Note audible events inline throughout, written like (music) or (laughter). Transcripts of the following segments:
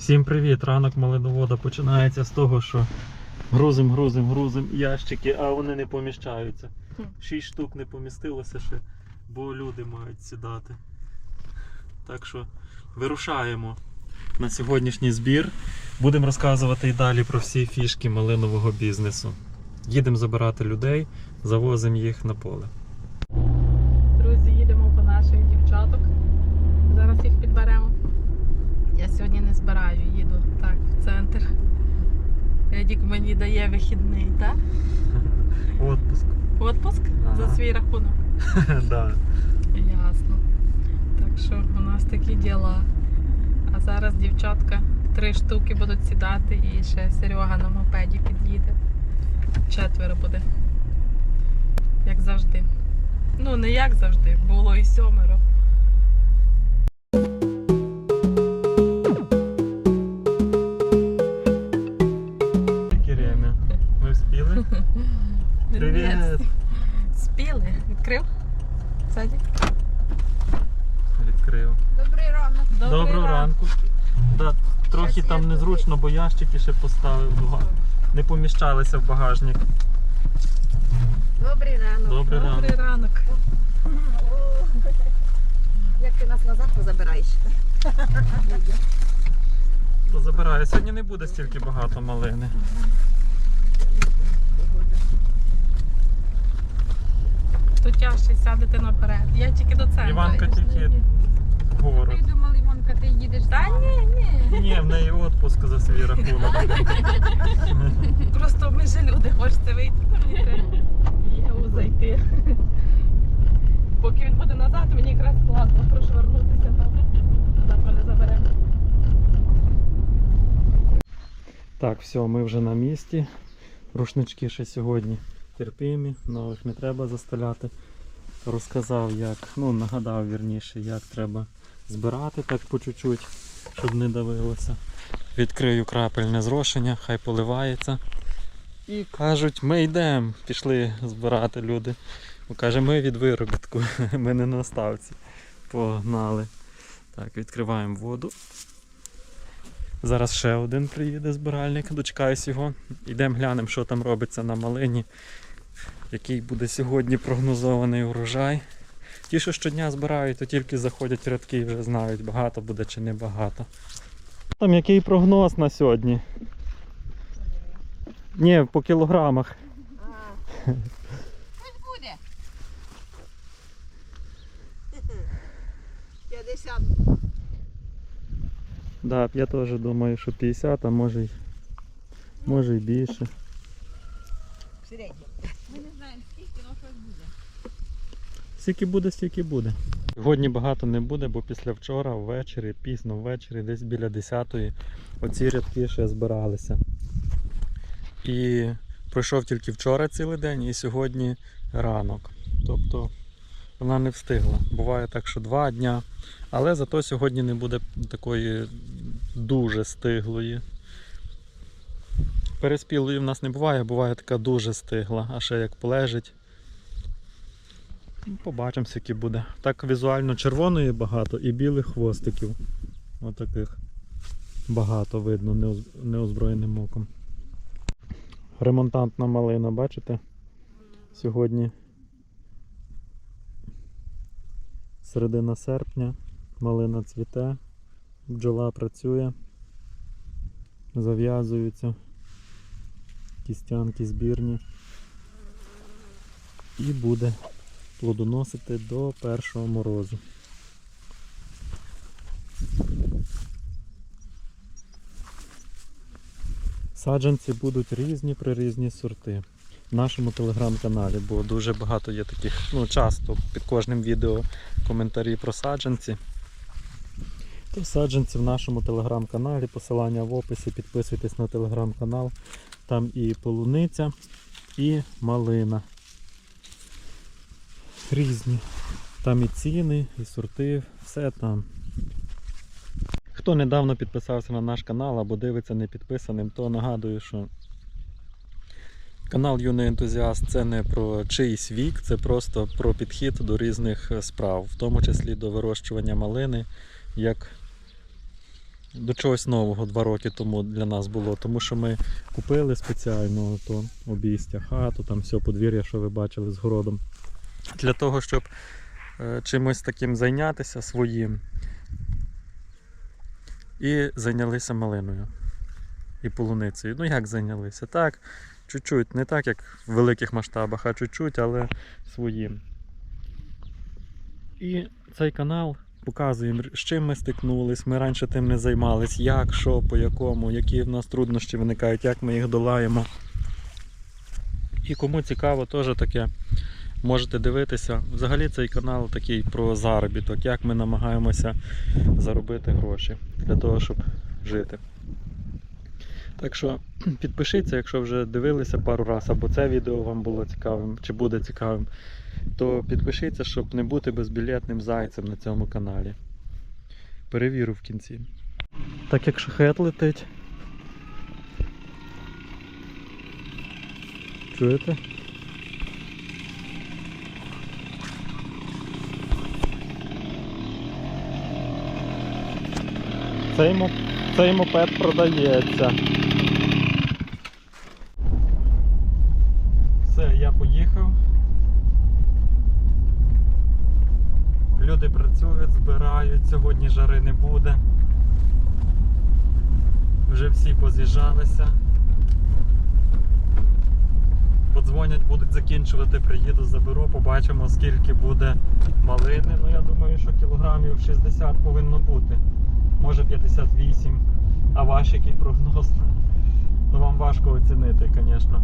Всім привіт! Ранок малиновода починається з того, що грузим, грузим, грузим ящики, а вони не поміщаються. Шість штук не помістилося ще, бо люди мають сідати. Так що вирушаємо на сьогоднішній збір. Будемо розказувати і далі про всі фішки малинового бізнесу. Їдемо забирати людей, завозимо їх на поле. Друзі, їдемо по наших дівчаток. Зараз їх підберемо. Я сьогодні не збираю, їду так, в центр. Едік мені дає вихідний, так? (laughs) Отпуск. Отпуск за свій рахунок. (laughs) да. Ясно. Так що у нас такі діла. А зараз дівчатка три штуки будуть сідати і ще Серега на мопеді під'їде. Четверо буде. Як завжди. Ну, не як завжди, було і сьомеро. Трохи там незручно, бо ящики ще поставив. Не поміщалися в багажник. Добрий ранок. Добрий ранок. Добрий ранок. Як ти нас назад позабираєш? То забираю. Сьогодні не буде стільки багато малини. Тут тяжче сядете наперед. Я тільки до центру. Іванка тільки вгору. Думала, ти їдеш Та ні, ні. Ні, в неї відпуск за свій рахунок. (laughs) Просто ми же люди, хочете вийти повітря. Є зайти. Поки він буде назад, мені якраз класно прошварнутися там. Завтра не заберемо. Так, все, ми вже на місці. Рушнички ще сьогодні терпимі, нових не треба заставляти. Розказав, як, ну нагадав вірніше, як треба збирати так по чуть-чуть, щоб не давилося. Відкрию крапельне зрошення, хай поливається. І кажуть, ми йдемо, пішли збирати люди. Каже, ми від виробітку, (laughs) ми не на ставці. Погнали. Так, відкриваємо воду. Зараз ще один приїде збиральник, дочекаюсь його. Йдемо глянемо, що там робиться на малині, який буде сьогодні прогнозований урожай. Ті, що щодня збирають, то тільки заходять рядки і вже знають, багато буде чи не багато. Там який прогноз на сьогодні? Ні, по кілограмах. Буде. (laughs) 50. Да, я теж думаю, що 50, а може й, може й більше. Середньо. Ми не знаємо скільки, але щось буде. Скільки буде, стільки буде. Сьогодні багато не буде, бо після вчора ввечері, пізно ввечері, десь біля 10-ї, оці рядки ще збиралися. І пройшов тільки вчора цілий день і сьогодні ранок. Тобто вона не встигла. Буває так, що два дня. Але зато сьогодні не буде такої дуже стиглої. Переспілої в нас не буває, буває така дуже стигла, а ще як полежить. Ну, Побачимо, скільки буде. Так візуально червоної багато і білих хвостиків. Отаких багато видно неозброєним оком. Ремонтантна малина, бачите? Сьогодні середина серпня, малина цвіте, бджола працює, зав'язуються, кістянки збірні. І буде плодоносити до першого морозу. Саджанці будуть різні прирізні сорти. В нашому телеграм-каналі, бо дуже багато є таких, ну часто під кожним відео коментарі про саджанці. То саджанці в нашому телеграм-каналі, посилання в описі, підписуйтесь на телеграм-канал. Там і полуниця, і малина різні. Там і ціни, і сорти, все там. Хто недавно підписався на наш канал або дивиться не підписаним, то нагадую, що канал Юний ентузіаст це не про чийсь вік, це просто про підхід до різних е, справ, в тому числі до вирощування малини як до чогось нового два роки тому для нас було. Тому що ми купили спеціально то обійстя, хату, там все подвір'я, що ви бачили з городом. Для того, щоб е, чимось таким зайнятися своїм. І зайнялися малиною і полуницею. Ну як зайнялися? Так, чуть-чуть, не так, як в великих масштабах, а чуть-чуть, але своїм. І цей канал показує, з чим ми стикнулись. Ми раніше тим не займались, як, що, по якому, які в нас труднощі виникають, як ми їх долаємо. І кому цікаво, теж таке. Можете дивитися. Взагалі цей канал такий про заробіток, як ми намагаємося заробити гроші для того, щоб жити. Так що (clears throat) підпишіться, якщо вже дивилися пару разів, або це відео вам було цікавим, чи буде цікавим, то підпишіться, щоб не бути безбілетним зайцем на цьому каналі. Перевірю в кінці. Так як шахет летить. Чуєте? Цей, цей мопед продається. Все, я поїхав. Люди працюють, збирають, сьогодні жари не буде. Вже всі поз'їжджалися. Подзвонять, будуть закінчувати, приїду, заберу, побачимо скільки буде малини. Ну я думаю, що кілограмів 60 повинно бути. Може 58. А ваш який прогноз? Ну вам важко оцінити, звісно.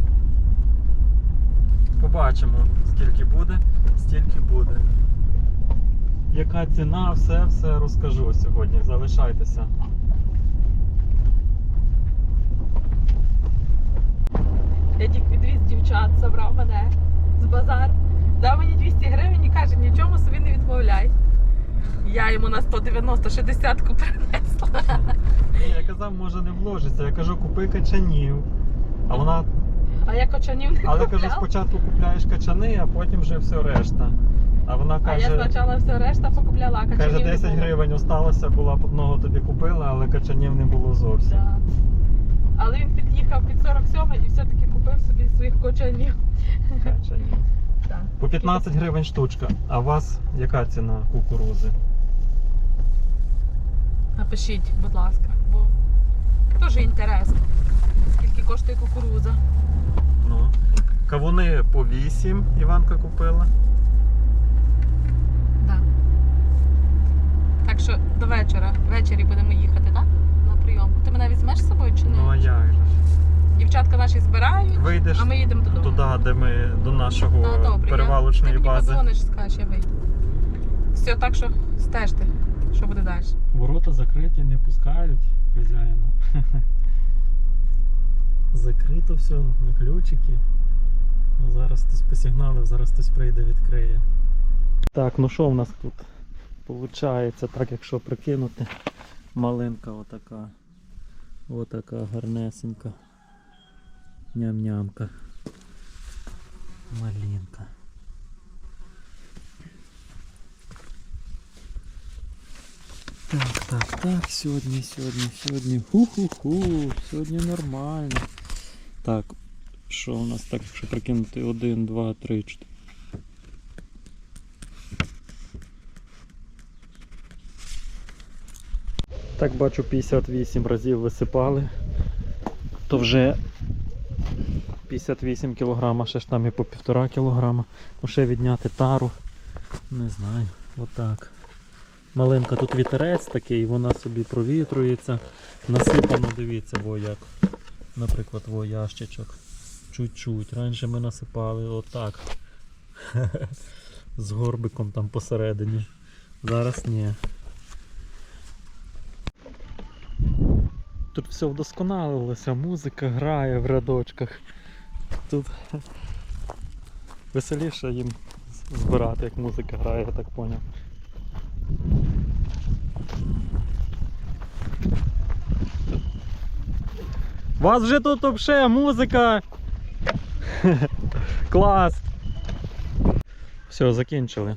Побачимо, скільки буде, стільки буде. Яка ціна, все, все розкажу сьогодні. Залишайтеся. Тільки підвіз дівчат, забрав мене з базар, дав мені 200 гривень і каже, нічому собі не відмовляй. Я йому на 190 60 принесла. Я казав, може не вложиться. Я кажу, купи качанів. А вона, А я кочанів не але кажу, спочатку купляєш качани, а потім вже все решта. А вона А я каже, спочатку все решта покупляла, а качанів каже, не 10 було. гривень осталося, була б одного тобі купила, але качанів не було зовсім. Да. Але він під'їхав під 47 і все-таки купив собі своїх кочанів. Качанів. Так. (laughs) По 15 гривень штучка. А у вас яка ціна кукурузи? Напишіть, будь ласка, бо теж інтересно. Скільки коштує кукуруза? Ну. Кавуни по 8 Іванка купила. Да. Так що до вечора. Ввечері будемо їхати, так? На прийомку. Ти мене візьмеш з собою чи ні? Ну а як же? Дівчатка наші збирають, Вийдеш а ми їдемо додому. туди, де ми до нашого А, добре, перевалочної я, ти мені бази. подзвониш, скажеш, я вийду. Все, так що стежте, що буде далі. Ворота закриті, не пускають хазяїна. (laughs) Закрито все на ключики. Ну, Зараз хтось посигналив, зараз хтось прийде, відкриє. Так, ну що в нас тут? Получається, так якщо прикинути, малинка отака. Отака гарнесенька. Ням-нямка. Малинка. Так, так, так, сьогодні, сьогодні, сьогодні. Ху-ху-ху, сьогодні нормально. Так, що у нас так, якщо прикинути? Один, два, три, чотири. Так, бачу 58 разів висипали. То вже 58 кг, ще ж там і по 1,5 кг. Ну ще відняти тару. Не знаю, отак. Маленька тут вітерець такий, вона собі провітрується. Насипано, дивіться, во як. Наприклад, во ящичок. Чуть-чуть. Раніше ми насипали отак. (laughs) З горбиком там посередині. Зараз ні. Тут все вдосконалилося, музика грає в рядочках. Тут веселіше їм збирати, як музика грає, я так поняв. У вас вже тут взагалі музика. (laughs) Клас. Все, закінчили.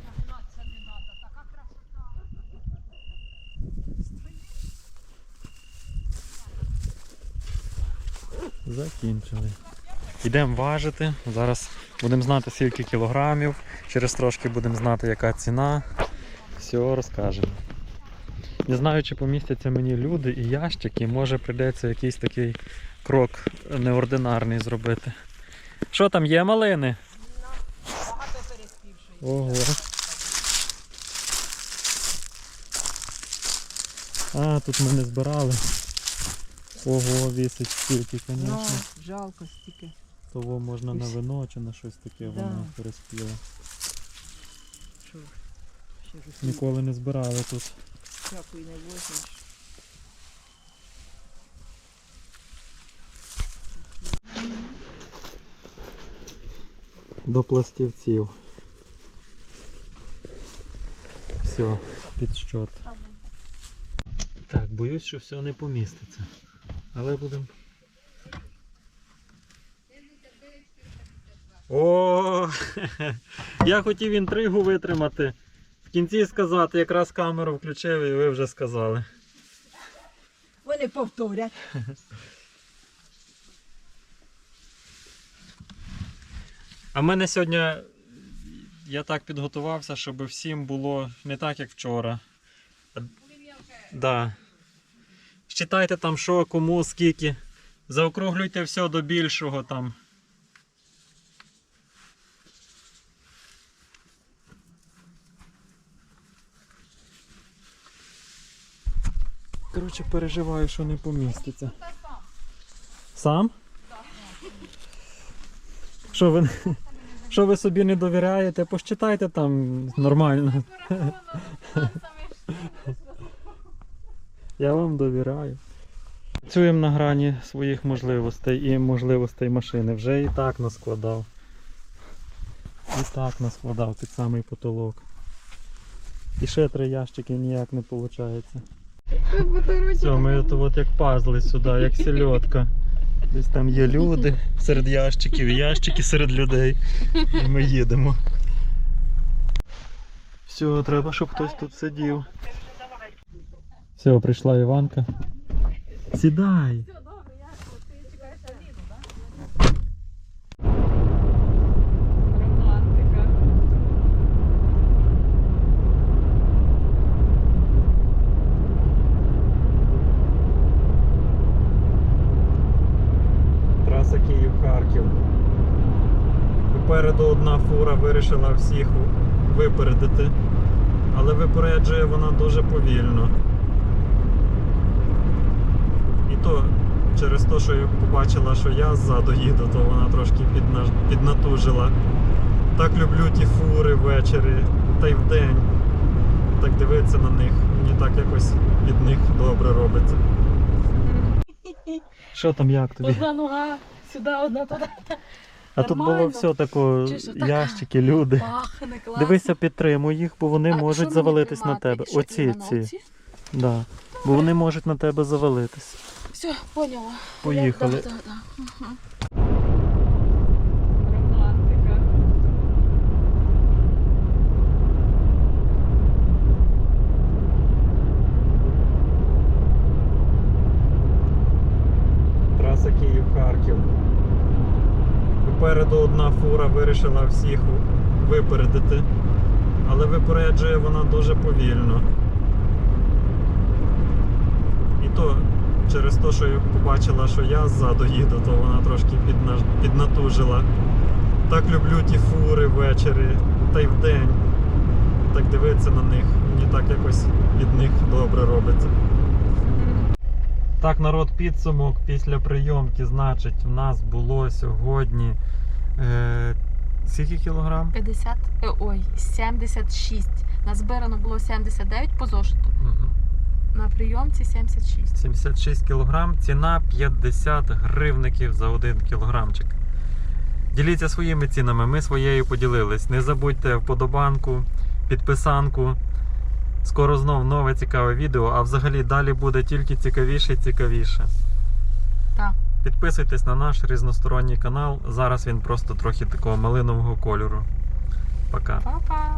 Закінчили. Йдемо важити. Зараз будемо знати скільки кілограмів, через трошки будемо знати, яка ціна. Все розкажемо. Не знаю, чи помістяться мені люди і ящики, може прийдеться якийсь такий крок неординарний зробити. Що там є малини? Багато переспівши. Ого. А, тут ми не збирали. Ого, вісить стільки, Ну, звісно. жалко стільки. Того можна на вино чи на щось таке Да. воно переспіло. Ніколи не збирали тут. всякої не возьмеш. До пластівців. Все, підсчет. Так, боюсь, що все не поміститься. Але будемо. О, (laughs) я хотів інтригу витримати. В кінці сказати, якраз камеру включив і ви вже сказали. Вони повторять. (laughs) А в мене сьогодні я так підготувався, щоб всім було не так, як вчора. Да. Считайте там, що, кому, скільки. Заокруглюйте все до більшого там. Коротше, переживаю, що не поміститься. Сам? Що ви, що ви собі не довіряєте, посчитайте там нормально. Я вам довіряю. Працюємо на грані своїх можливостей і можливостей машини. Вже і так наскладав. І так наскладав під самий потолок. І ще три ящики ніяк не виходить. Все, ми от, от як пазли сюди, як сельодка. Десь там є люди серед ящиків, ящики серед людей. І ми їдемо. Все, треба, щоб хтось тут сидів. Все, прийшла Іванка. Сідай. Вирішила всіх випередити, але випереджує вона дуже повільно. І то через те, що я побачила, що я ззаду їду, то вона трошки підна... піднатужила. Так люблю ті фури ввечері та й вдень. Так дивитися на них. Мені так якось від них добре робиться. Що там як тобі? Одна нога сюди, одна туди. А тут було все така? ящики, люди. Пахне класно. Дивися, підтримуй їх, бо вони А можуть завалитись на тебе. Оці ці. Да. Бо вони можуть на тебе завалитись. Все, поняла. Поїхали. Да, да, да. Угу. Фура вирішила всіх випередити, але випереджує вона дуже повільно. І то через те, що побачила, що я ззаду їду, то вона трошки підна... піднатужила. Так люблю ті фури ввечері та й вдень. Так дивитися на них. Мені так якось від них добре робиться. Так, народ, підсумок після прийомки, значить, в нас було сьогодні. Е, скільки кілограм? 50, е, ой, 76. Назбирано було 79 по зошиту. Угу. На прийомці 76. 76 кілограм, ціна 50 гривників за один кілограмчик. Діліться своїми цінами, ми своєю поділились. Не забудьте вподобанку, підписанку. Скоро знов нове цікаве відео, а взагалі далі буде тільки цікавіше і цікавіше. Так. Підписуйтесь на наш різносторонній канал. Зараз він просто трохи такого малинового кольору. Пока. Па-па!